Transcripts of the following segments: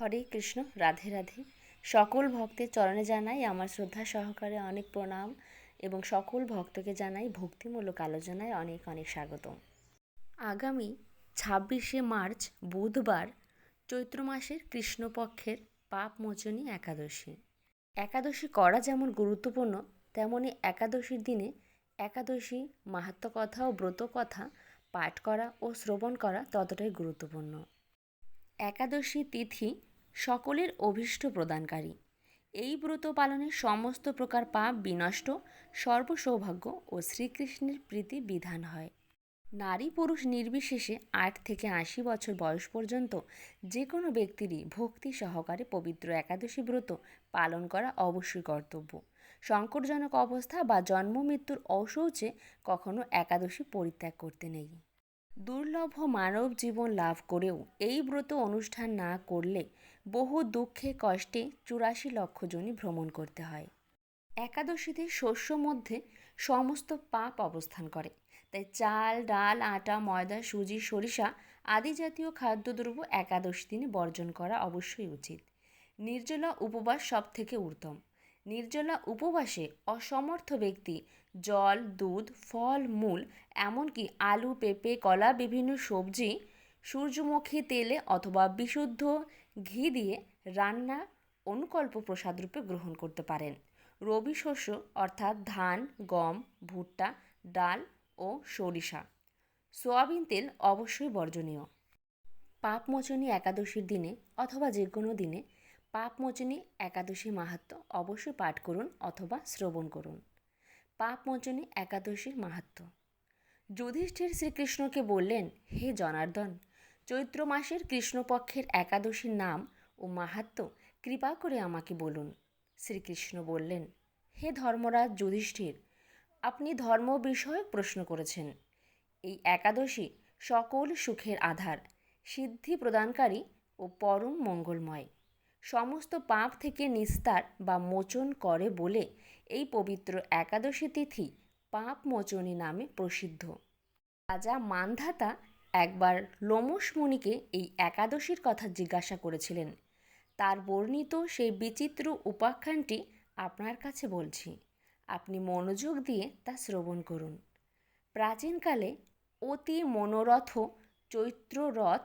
হরে কৃষ্ণ, রাধে রাধে। সকল ভক্তের চরণে জানাই আমার শ্রদ্ধা সহকারে অনেক প্রণাম এবং সকল ভক্তকে জানাই ভক্তিমূলক আলোচনায় অনেক অনেক স্বাগতম। আগামী ছাব্বিশে মার্চ, বুধবার, চৈত্র মাসের কৃষ্ণপক্ষের পাপমোচনী একাদশী। একাদশী করা যেমন গুরুত্বপূর্ণ, তেমনি একাদশীর দিনে একাদশী মাহাত্ম কথা ও ব্রত কথা পাঠ করা ও শ্রবণ করা ততটাই গুরুত্বপূর্ণ। একাদশী তিথি সকলের অভীষ্ট প্রদানকারী। এই ব্রত পালনে সমস্ত প্রকার পাপ বিনষ্ট, সর্বসৌভাগ্য ও শ্রীকৃষ্ণের প্রীতি বিধান হয়। নারী পুরুষ নির্বিশেষে আট থেকে আশি বছর বয়স পর্যন্ত যে কোনো ব্যক্তিরই ভক্তি সহকারে পবিত্র একাদশী ব্রত পালন করা অবশ্যই কর্তব্য। সংকটজনক অবস্থা বা জন্ম মৃত্যুর অশৌচে কখনো একাদশী পরিত্যাগ করতে নেই। দুর্লভ মানব জীবন লাভ করেও এই ব্রত অনুষ্ঠান না করলে বহু দুঃখে, কষ্টে চুরাশি লক্ষ জনই ভ্রমণ করতে হয়। একাদশীতে শস্য মধ্যে সমস্ত পাপ অবস্থান করে। তাই চাল, ডাল, আটা, ময়দা, সুজি, সরিষা আদি জাতীয় খাদ্যদ্রব্য একাদশী দিনে বর্জন করা অবশ্যই উচিত। নির্জলা উপবাস সব থেকে উত্তম। নির্জলা উপবাসে অসমর্থ ব্যক্তি জল, দুধ, ফল, মূল, এমনকি আলু, পেঁপে, কলা, বিভিন্ন সবজি, সূর্যমুখী তেলে অথবা বিশুদ্ধ ঘি দিয়ে রান্না অনুকল্প প্রসাদ রূপে গ্রহণ করতে পারেন। রবি শস্য অর্থাৎ ধান, গম, ভুট্টা, ডাল ও সরিষা। সোয়াবিন তেল অবশ্যই বর্জনীয়। পাপমোচনী একাদশীর দিনে অথবা যে কোনো দিনে পাপমোচনী একাদশী মাহাত্ম অবশ্যই পাঠ করুন অথবা শ্রবণ করুন। পাপমোচনী একাদশীর মাহাত্ম। যুধিষ্ঠির শ্রীকৃষ্ণকে বললেন, হে জনার্দন, চৈত্র মাসের কৃষ্ণপক্ষের একাদশীর নাম ও মাহাত্ম কৃপা করে আমাকে বলুন। শ্রীকৃষ্ণ বললেন, হে ধর্মরাজ যুধিষ্ঠির, আপনি ধর্ম বিষয়ক প্রশ্ন করেছেন। এই একাদশী সকল সুখের আধার, সিদ্ধি প্রদানকারী ও পরম মঙ্গলময়। সমস্ত পাপ থেকে নিস্তার বা মোচন করে বলে এই পবিত্র একাদশী তিথি পাপ মোচনী নামে প্রসিদ্ধ। রাজা মান্ধাতা একবার লোমস মুনিকে এই একাদশীর কথা জিজ্ঞাসা করেছিলেন। তার বর্ণিত সেই বিচিত্র উপাখ্যানটি আপনার কাছে বলছি। আপনি মনোযোগ দিয়ে তা শ্রবণ করুন। প্রাচীনকালে অতি মনোরথ চৈত্র রথ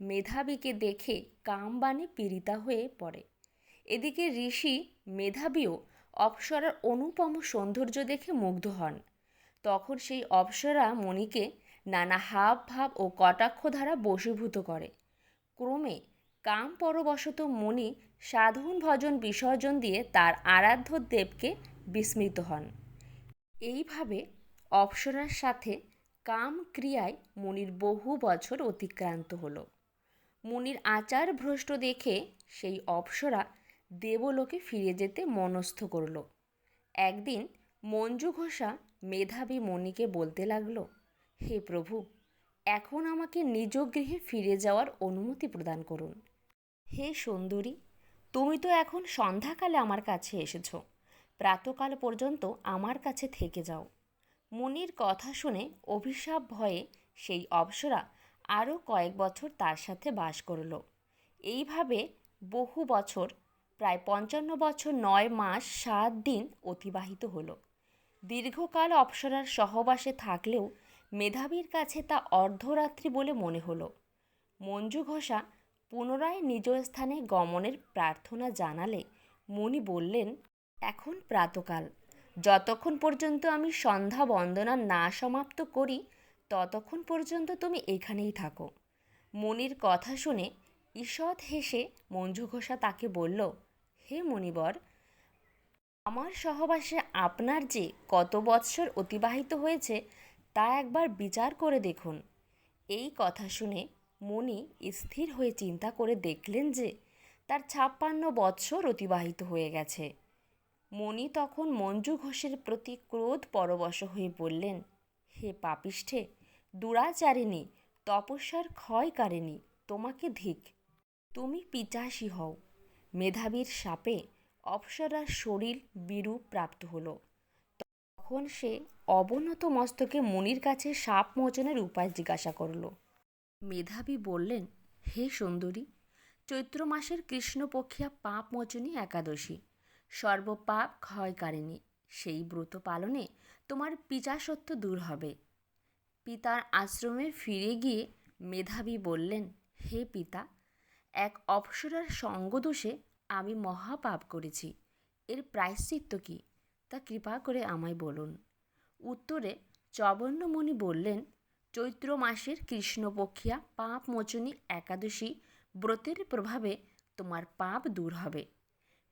মেধাবীকে দেখে কামবানে পীড়িতা হয়ে পড়ে। এদিকে ঋষি মেধাবীও অপ্সরার অনুপম সৌন্দর্য দেখে মুগ্ধ হন। তখন সেই অপ্সরা মণিকে নানা হাব ভাব ও কটাক্ষ দ্বারা বশীভূত করে। ক্রমে কাম পরবশত মণি সাধন ভজন বিসর্জন দিয়ে তার আরাধ্য দেবকে বিস্মৃত হন। এইভাবে অপ্সরার সাথে কাম ক্রিয়ায় মুনির বহু বছর অতিক্রান্ত হলো। মুনির আচার ভ্রষ্ট দেখে সেই অপ্সরা দেবলোকে ফিরে যেতে মনস্থ করল। একদিন মঞ্জু ঘোষা মেধাবী মণিকে বলতে লাগল, হে প্রভু, এখন আমাকে নিজ গৃহে ফিরে যাওয়ার অনুমতি প্রদান করুন। হে সুন্দরী, তুমি তো এখন সন্ধ্যাকালে আমার কাছে এসেছ। প্রাতকাল পর্যন্ত আমার কাছে থেকে যাও। মুনির কথা শুনে অভিশাপ ভয়ে সেই অপ্সরা আরও কয়েক বছর তার সাথে বাস করল। এইভাবে বহু বছর, প্রায় পঞ্চান্ন বছর নয় মাস সাত দিন অতিবাহিত হলো। দীর্ঘকাল অপ্সরার সহবাসে থাকলেও মেধাবীর কাছে তা অর্ধরাত্রি বলে মনে হলো। মঞ্জু ঘোষা পুনরায় নিজ স্থানে গমনের প্রার্থনা জানালে মুনি বললেন, এখন প্রাতকাল। যতক্ষণ পর্যন্ত আমি সন্ধ্যা বন্দনা না সমাপ্ত করি ততক্ষণ পর্যন্ত তুমি এখানেই থাকো। মনির কথা শুনে ঈষৎ হেসে মঞ্জু ঘোষা তাকে বলল, হে মণিবর, আমার সহবাসে আপনার যে কত বৎসর অতিবাহিত হয়েছে তা একবার বিচার করে দেখুন। এই কথা শুনে মণি স্থির হয়ে চিন্তা করে দেখলেন যে তার ছাপ্পান্ন বৎসর অতিবাহিত হয়ে গেছে। মণি তখন মঞ্জু ঘোষের প্রতি ক্রোধ পরবশ হয়ে বললেন, হে পাপিষ্ঠে দুরাচারিণী, তপস্যার ক্ষয় কারেনি তোমাকে ধিক। তুমি পিচাসী হও। মেধাবীর সাপে অপ্সরার শরীর বিরূপ প্রাপ্ত হলো। তখন সে অবনত মস্তকে মুনির কাছে সাপ মোচনের উপায় জিজ্ঞাসা করল। মেধাবী বললেন, হে সুন্দরী, চৈত্র মাসের কৃষ্ণপক্ষিয়া পাপ মোচনী একাদশী। সর্বপাপ ক্ষয়কারিণী, সেই ব্রত পালনে তোমার পিচাসত্ব দূর হবে। পিতার আশ্রমে ফিরে গিয়ে মেধাবী বললেন, হে পিতা, এক অপসরার সঙ্গদোষে আমি মহাপাপ করেছি। এর প্রায়শ্চিত্ত কি? তা কৃপা করে আমায় বলুন। উত্তরে চবর্ণমণি বললেন, চৈত্র মাসের কৃষ্ণপক্ষিয়া পাপ মোচনী একাদশী ব্রতের প্রভাবে তোমার পাপ দূর হবে।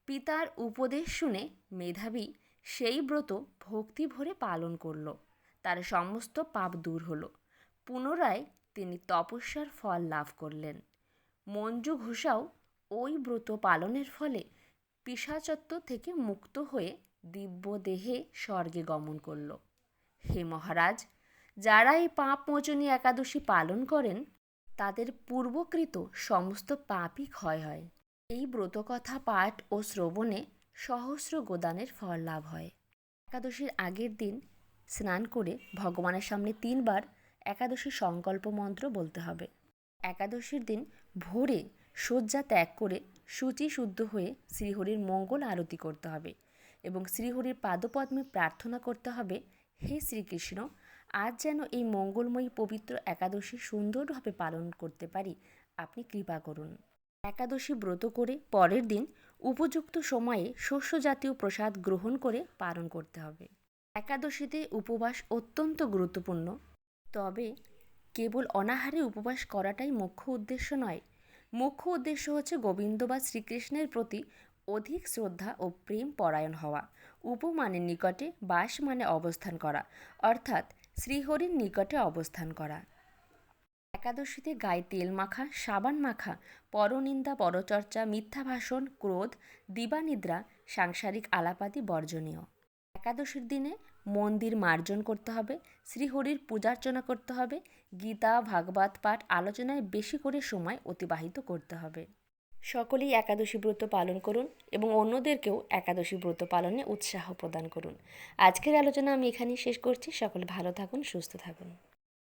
পিতার উপদেশ শুনে মেধাবী সেই ব্রত ভক্তি ভরে পালন করল। তার সমস্ত পাপ দূর হলো। পুনরায় তিনি তপস্যার ফল লাভ করলেন। মঞ্জু ঘোষাও ওই ব্রত পালনের ফলে পিসাচত্ব থেকে মুক্ত হয়ে দিব্য দেহে স্বর্গে গমন করল। হে মহারাজ, যারা এই পাপ মোচনী একাদশী পালন করেন, তাদের পূর্বকৃত সমস্ত পাপই ক্ষয় হয়। এই ব্রতকথা পাঠ ও শ্রবণে সহস্র গোদানের ফল লাভ হয়। একাদশীর আগের দিন স্নান করে ভগবানের সামনে তিনবার একাদশী সংকল্প মন্ত্র বলতে হবে। একাদশীর দিন ভোরে শয্যা ত্যাগ করে শুচি শুদ্ধ হয়ে শ্রীহরির মঙ্গল আরতি করতে হবে এবং শ্রীহরির পাদপদ্মে প্রার্থনা করতে হবে, হে শ্রীকৃষ্ণ, আজ যেন এই মঙ্গলময়ী পবিত্র একাদশী সুন্দরভাবে পালন করতে পারি। আপনি কৃপা করুন। একাদশী ব্রত করে পরের দিন উপযুক্ত সময়ে শস্য জাতীয় প্রসাদ গ্রহণ করে পালন করতে হবে। একাদশীতে উপবাস অত্যন্ত গুরুত্বপূর্ণ। তবে কেবল অনাহারে উপবাস করাটাই মুখ্য উদ্দেশ্য নয়। মুখ্য উদ্দেশ্য হচ্ছে গোবিন্দ বা শ্রীকৃষ্ণের প্রতি অধিক শ্রদ্ধা ও প্রেম পরায়ণ হওয়া। উপমানের নিকটে বাস মানে অবস্থান করা, অর্থাৎ শ্রীহরির নিকটে অবস্থান করা। একাদশীতে গায়ে তেল মাখা, সাবান মাখা, পরনিন্দা, পরচর্চা মিথ্যা ভাষণ ক্রোধ, দিবানিদ্রা, সাংসারিক আলাপাতি বর্জনীয়। একাদশীর দিনে মন্দির মার্জন করতে হবে, শ্রীহরির পূজার্চনা করতে হবে, গীতা, ভাগবত পাঠ আলোচনায় বেশি করে সময় অতিবাহিত করতে হবে। সকলেই একাদশী ব্রত পালন করুন এবং অন্যদেরকেও একাদশী ব্রত পালনে উৎসাহ প্রদান করুন। আজকের আলোচনা আমি এখানেই শেষ করছি। সকলে ভালো থাকুন, সুস্থ থাকুন।